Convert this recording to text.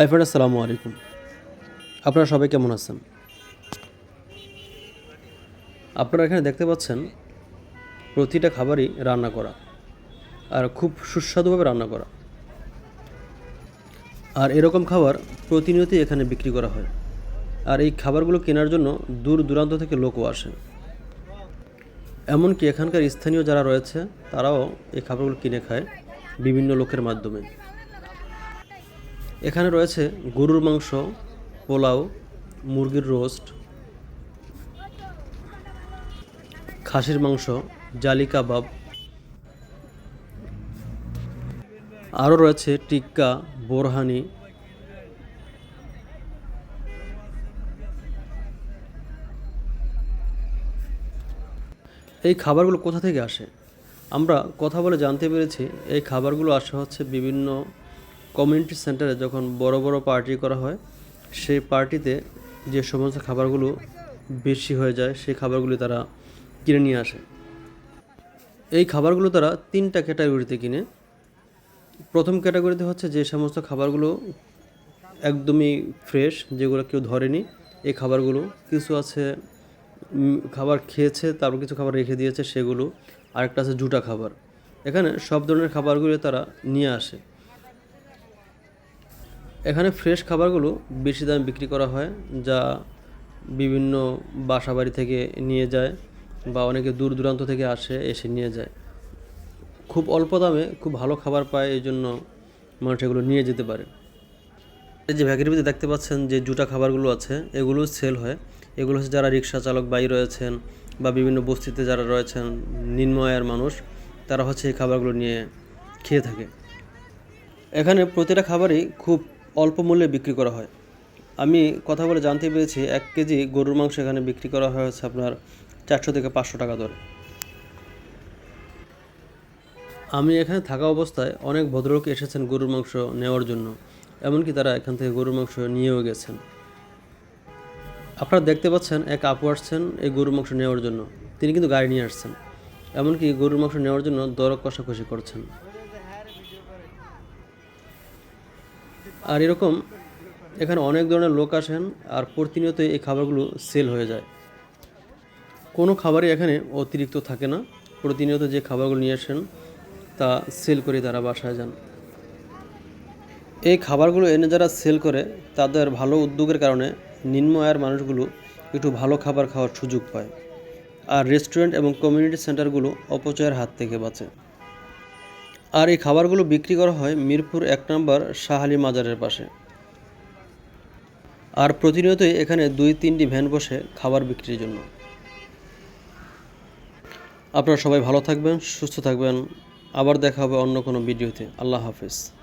Hi friend, আসসালামু আলাইকুম। আপনারা সবাই কেমন আছেন? আপনারা এখানে দেখতে পাচ্ছেন প্রতিটা খাবারই রান্না করা আর খুব সুস্বাদুভাবে রান্না করা। আর এরকম খাবার প্রতিনিয়তই এখানে বিক্রি করা হয় আর এই খাবারগুলো কেনার জন্য দূর দূরান্ত থেকে লোকও আসে এমনকি এখানকার স্থানীয় যারা রয়েছে, তারাও এই খাবারগুলো কিনে খায় বিভিন্ন লোকের মাধ্যমে। এখানে রয়েছে গরুর মাংস, পোলাও, মুরগির রোস্ট, খাসির মাংস, জালি কাবাব। আরও রয়েছে টিক্কা, বোরহানি। এই খাবারগুলো কোথা থেকে আসে? আমরা কথা বলে জানতে পেরেছি, এই খাবারগুলো আসে হচ্ছে বিভিন্ন কমিউনিটি সেন্টারে যখন বড় বড় পার্টি করা হয়, সেই পার্টিতে যে সমস্ত খাবারগুলো বেশি হয়ে যায়, সেই খাবারগুলি তারা কিনে নিয়ে আসে। এই খাবারগুলো তারা তিনটা ক্যাটাগরিতে কিনে। প্রথম ক্যাটাগরিতে হচ্ছে যে সমস্ত খাবারগুলো একদমই ফ্রেশ, যেগুলো কেউ ধরেনি, এই খাবারগুলো কিছু আছে খাবার খেয়েছে, তারপর কিছু খাবার রেখে দিয়েছে, সেগুলো। আরেকটা আছে জুটা খাবার। এখানে সব ধরনের খাবারগুলো তারা নিয়ে আসে। এখানে ফ্রেশ খাবারগুলো বেশি দামে বিক্রি করা হয়, যা বিভিন্ন বাসা বাড়ি থেকে নিয়ে যায় বা অনেকে দূর দূরান্ত থেকে আসে, এসে নিয়ে যায়। খুব অল্প দামে খুব ভালো খাবার পায়, এই জন্য মানুষ এগুলো নিয়ে যেতে পারে। এই যে ভ্যাগের ভিতরে দেখতে পাচ্ছেন যে জুটা খাবারগুলো আছে, এগুলো সেল হয়। এগুলো হচ্ছে যারা রিক্সা চালক বাই রয়েছেন বা বিভিন্ন বস্তিতে যারা রয়েছেন নিম্ন আয়ের মানুষ, তারা হচ্ছে এই খাবারগুলো নিয়ে খেয়ে থাকে। এখানে প্রতিটা খাবারই খুব অল্প মূল্যে বিক্রি করা হয়। আমি কথা বলে জানতে পেরেছি, এক কেজি গরুর মাংস এখানে বিক্রি করা হয়েছে আপনার চারশো থেকে পাঁচশো টাকা দরে। আমি এখানে থাকা অবস্থায় অনেক ভদ্রলোক এসেছেন গরুর মাংস নেওয়ার জন্য, এমনকি তারা এখান থেকে গরুর মাংস নিয়েও গেছেন। আপনারা দেখতে পাচ্ছেন এক আপু আসছেন এই গরুর মাংস নেওয়ার জন্য। তিনি কিন্তু গাড়ি নিয়ে আসছেন, এমনকি গরুর মাংস নেওয়ার জন্য দর কষাকষি করছেন। আর এরকম এখানে অনেক ধরনের লোক আসেন আর প্রতিনিয়ত এই খাবারগুলো সেল হয়ে যায়। কোনো খাবারই এখানে অতিরিক্ত থাকে না। প্রতিনিয়ত যে খাবারগুলো নিয়ে আসেন, তা সেল করে তারা বাসায় যান। এই খাবারগুলো এনে যারা সেল করে, তাদের ভালো উদ্যোগের কারণে নিম্ন আয়ের মানুষগুলো একটু ভালো খাবার খাওয়ার সুযোগ পায়। আর রেস্টুরেন্ট এবং কমিউনিটি সেন্টারগুলো অপচয়ের হাত থেকে বাঁচে। আর এই খাবারগুলো বিক্রি করা হয় মিরপুর এক নম্বর শাহালি মাজারের পাশে। আর প্রতিনিয়তই এখানে দুই তিনটি ভ্যান বসে খাবার বিক্রির জন্য। আপনারা সবাই ভালো থাকবেন, সুস্থ থাকবেন। আবার দেখা হবে অন্য কোনো ভিডিওতে। আল্লাহ হাফেজ।